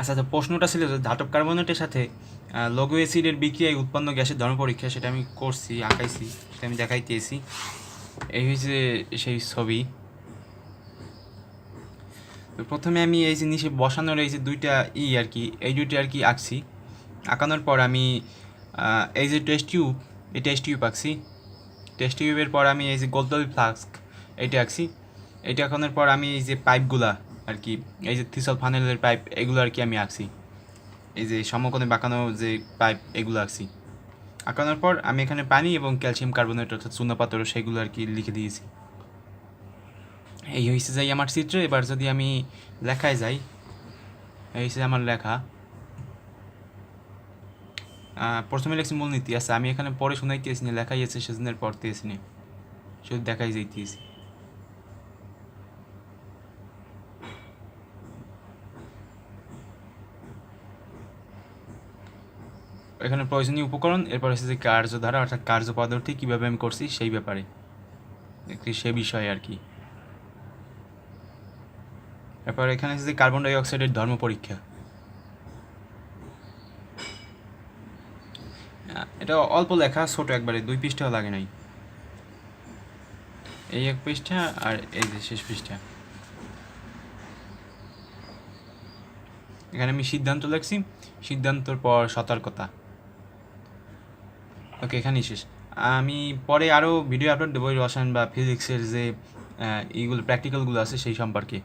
আচ্ছা তো প্রশ্নটা ছিল যে ধাতব কার্বনেটের সাথে লঘু অ্যাসিডের বিক্রিয়ায় উৎপন্ন গ্যাসের ধর্ম পরীক্ষা সেটা আমি করছি, আঁকাইছি, সেটা আমি দেখাইতেছি। এই হয়েছে সেই ছবি। প্রথমে আমি এই যে নিচে বসানোর এই যে দুইটা ই আর কি, এই দুইটা আর কি আঁকছি। আঁকানোর পর আমি এই যে টেস্ট টিউব এই টেস্ট টিউব আঁকছি। টেস্ট টিউবের পর আমি এই যে গোলতল ফ্লাস্ক এইটা আঁকছি। এইটা আঁকানোর পর আমি এই যে পাইপগুলা আর কি, এই যে থিসল ফানেলের পাইপ এগুলো আর কি আমি আঁকছি। এই যে সমকোণে বাঁকানো যে পাইপ এগুলো আঁকছি। আঁকানোর পর আমি এখানে পানি এবং ক্যালসিয়াম কার্বনেট অর্থাৎ চুনাপাতর সেগুলো আর কি লিখে দিয়েছি। এই হয়েছে যাই আমার চিত্র। এবার যদি আমি লেখায় যাই, এই হচ্ছে আমার লেখা। প্রথমে লিখছি মূলনীতি। আছে আমি এখানে পরে শুনাইতেছি না, লেখাই আছে সেদিনের পড়তেছি না। দেখাই যাইতেছি। এখানে প্রয়োজনীয় উপকরণ, এরপর হচ্ছে যে কার্যধারা, অর্থাৎ কার্য পদ্ধতি কীভাবে আমি করছি সেই ব্যাপারে। একটি সে বিষয়ে আর কি। এরপর এখানে হচ্ছে যে কার্বন ডাইঅক্সাইডের ধর্ম পরীক্ষা। এটা অল্প লেখা, ছোট একবারে, দুই পৃষ্ঠাও লাগে নাই। এই এক পৃষ্ঠা আর এই যে শেষ পৃষ্ঠা। এখানে আমি সিদ্ধান্ত লিখছি, সিদ্ধান্তর পর সতর্কতা। ওকে এখানেই শেষ। আমি পরে আরও ভিডিও আপলোড দেবো রসায়ন বা ফিজিক্সের যে এইগুলো প্র্যাকটিক্যালগুলো আছে সেই সম্পর্কে।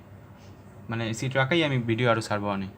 মানে সিট রাখাই আমি ভিডিও আরও ছাড়বো অনেক।